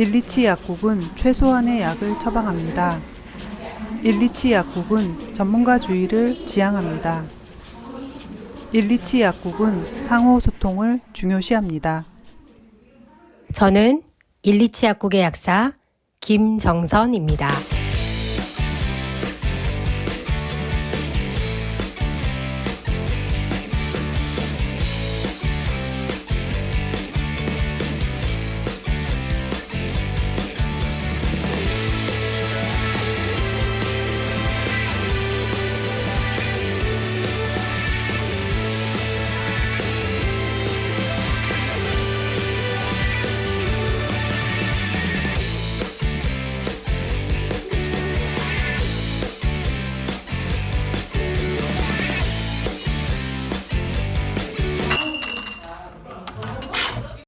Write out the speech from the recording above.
일리치 약국은 최소한의 약을 처방합니다. 일리치 약국은 전문가 주의를 지향합니다. 일리치 약국은 상호 소통을 중요시합니다. 저는 일리치 약국의 약사 김정선입니다.